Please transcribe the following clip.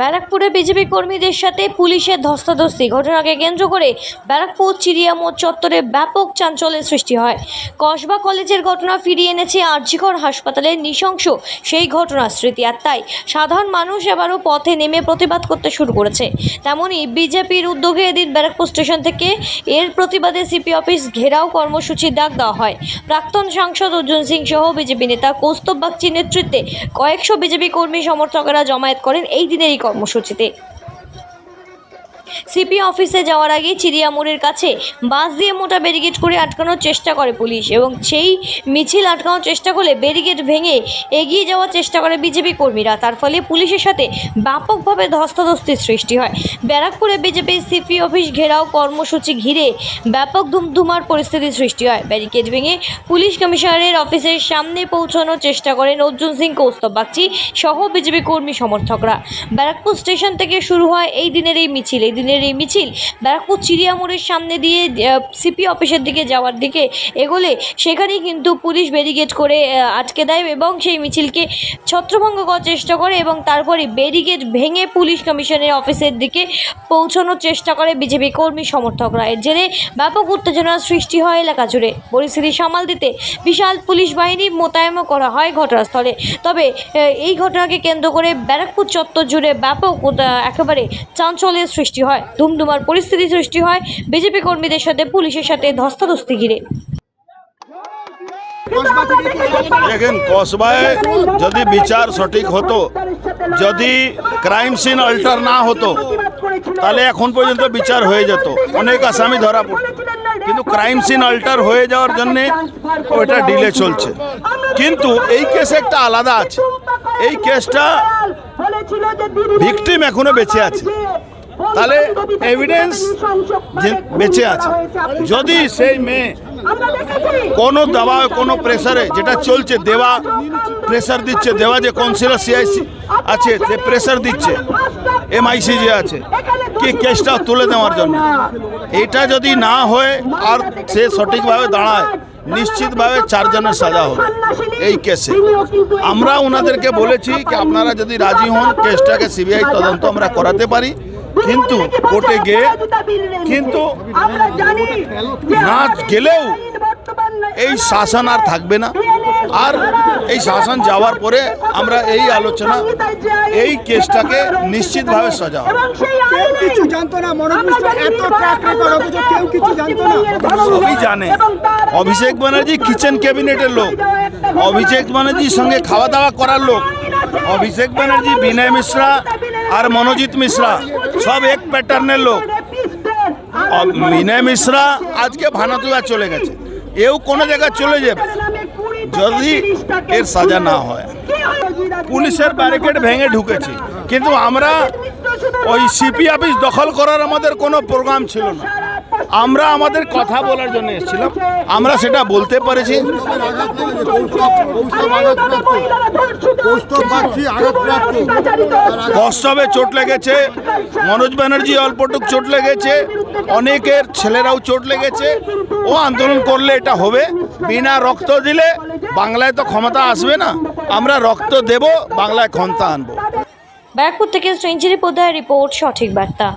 ব্যারাকপুরে বিজেপি কর্মীদের সাথে পুলিশের ধস্তাধস্তি। ঘটনাকে কেন্দ্র করে ব্যারাকপুর চিড়িয়ামোড় চত্বরে ব্যাপক চাঞ্চল্যের সৃষ্টি হয়। কসবা কলেজের ঘটনা ফিরিয়ে এনেছে আরজিকর হাসপাতালের নৃশংস সেই ঘটনার স্মৃতি। আর তাই সাধারণ মানুষ এবারও পথে নেমে প্রতিবাদ করতে শুরু করেছে। তেমনই বিজেপির উদ্যোগে এদিন ব্যারাকপুর স্টেশন থেকে এর প্রতিবাদে সিপি অফিস ঘেরাও কর্মসূচির ডাক দেওয়া হয়। প্রাক্তন সাংসদ অর্জুন সিং সহ বিজেপি নেতা কৌস্তব বাগচির নেতৃত্বে কয়েকশো বিজেপি কর্মী সমর্থকেরা জমায়েত করেন। এই দিনের এই কর্মসূচিতে। সিপি অফিসে যাওয়ার আগে চিড়িয়ামোড়ের কাছে বাস দিয়ে মোটা ব্যারিকেড করে আটকানোর চেষ্টা করে পুলিশ এবং সেই মিছিল আটকানোর চেষ্টা করলে ব্যারিকেড ভেঙে এগিয়ে যাওয়ার চেষ্টা করে বিজেপি কর্মীরা। তার ফলে পুলিশের সাথে ব্যাপকভাবে ধস্তাধস্তির সৃষ্টি হয়। ব্যারাকপুরে বিজেপির সিপি অফিস ঘেরাও কর্মসূচি ঘিরে ব্যাপক ধুমধুমার পরিস্থিতির সৃষ্টি হয়। ব্যারিকেড ভেঙে পুলিশ কমিশনারের অফিসের সামনে পৌঁছানোর চেষ্টা করেন অর্জুন সিং কৌস্তব বাগচি সহ বিজেপি কর্মী সমর্থকরা। ব্যারাকপুর স্টেশন থেকে শুরু হয় এই দিনের এই মিছিল। এই দিনের এই মিছিল ব্যারাকপুর চিড়িয়ামোড়ের সামনে দিয়ে সিপি অফিসের দিকে যাওয়ার দিকে এগোলে সেখানেই কিন্তু পুলিশ ব্যারিকেড করে আটকে দেয় এবং সেই মিছিলকে ছত্রভঙ্গ করার চেষ্টা করে এবং তারপরে ব্যারিকেড ভেঙে পুলিশ কমিশনের অফিসের দিকে পৌঁছানোর চেষ্টা করে বিজেপি কর্মী সমর্থকরা। এর জেরে ব্যাপক উত্তেজনার সৃষ্টি হয় এলাকা জুড়ে। পরিস্থিতি সামাল দিতে বিশাল পুলিশ বাহিনী মোতায়েনও করা হয় ঘটনাস্থলে। তবে এই ঘটনাকে কেন্দ্র করে ব্যারাকপুর চত্বর জুড়ে ব্যাপক একেবারে চাঞ্চল্যের সৃষ্টি হয়। ধুমধুমার পরিস্থিতি সৃষ্টি হয় বিজেপি কর্মীদের সাথে পুলিশের সাথে ধস্তাধস্তি ঘিরে। দেখেন কসবায় যদি বিচার সঠিক হতো যদি ক্রাইম সিন অল্টার না হতো তাহলে এখন পর্যন্ত বিচার হয়ে যেত। অনেক আসামি ধরা পড়তো কিন্তু ক্রাইম সিন অল্টার হয়ে যাওয়ার জন্যে ওইটা ডিলে চলছে। কিন্তু এই কেস একটা আলাদা আছে। এই কেসটা ভিকটিম এখনও বেঁচে আছে। তাহলে এভিডেন্স বেঁচে আছে। যদি সেই মেয়ে কোনো দাবা কোনো প্রেসারে যেটা চলছে দেওয়া প্রেসার দিচ্ছে দেওয়া যে কাউন্সিলর সিআইসি আছে যে প্রেসার দিচ্ছে এমআইসি যে আছে কি কেসটা তুলে দেওয়ার জন্য। এটা যদি না হয় আর সে সঠিকভাবে দাঁড়ায় নিশ্চিতভাবে চারজনের সাজা হবে এই কেসে আমরা ওনাদেরকে বলেছি কি আপনারা যদি রাজি হন কেসটাকে সিবিআই তদন্ত আমরা করাতে পারি। কিন্তু কোর্টে গিয়ে কিন্তু না গেলেও এই শাসন আর থাকবে না। আর এই শাসন যাওয়ার পরে আমরা এই আলোচনা এই কেসটাকে নিশ্চিতভাবে সাজা কেউ কিছু জানতো না এত ট্র্যাক রেকর্ড কেউ কিছু জানতো না। সবই জানে। অভিষেক ব্যানার্জি কিচেন ক্যাবিনেটের লোক। অভিষেক ব্যানার্জির সঙ্গে খাওয়া দাওয়া করার লোক। অভিষেক ব্যানার্জি বিনয় মিশ্রা আর মনোজিৎ মিশ্রা। সব এক প্যাটার্নের লোক। মিনা মিশ্রা আজকে ভানাতুলা চলে গেছে। এও কোনো জায়গায় চলে যাবে। যদি এর সাজা না হয়। পুলিশের ব্যারিকেড ভেঙে ঢুকেছে। কিন্তু আমরা ওই সিপি অফিস দখল করার আমাদের কোনো প্রোগ্রাম ছিল না। আমরা আমাদের কথা বলার জন্য এসেছিলাম। আমরা সেটা বলতে পেরেছি। কস্তবে চোট লেগেছে, মনোজ ব্যানার্জি অল্পটুক চোট লেগেছে, অনেকের ছেলেরাও চোট লেগেছে। ও আন্দোলন করলে এটা হবে। বিনা রক্ত দিলে বাংলায় তো ক্ষমতা আসবে না। আমরা রক্ত দেব, বাংলায় ক্ষমতা আনব। ব্যারাকপুর থেকে সেঞ্চুরি পোদার রিপোর্ট, সঠিক বার্তা।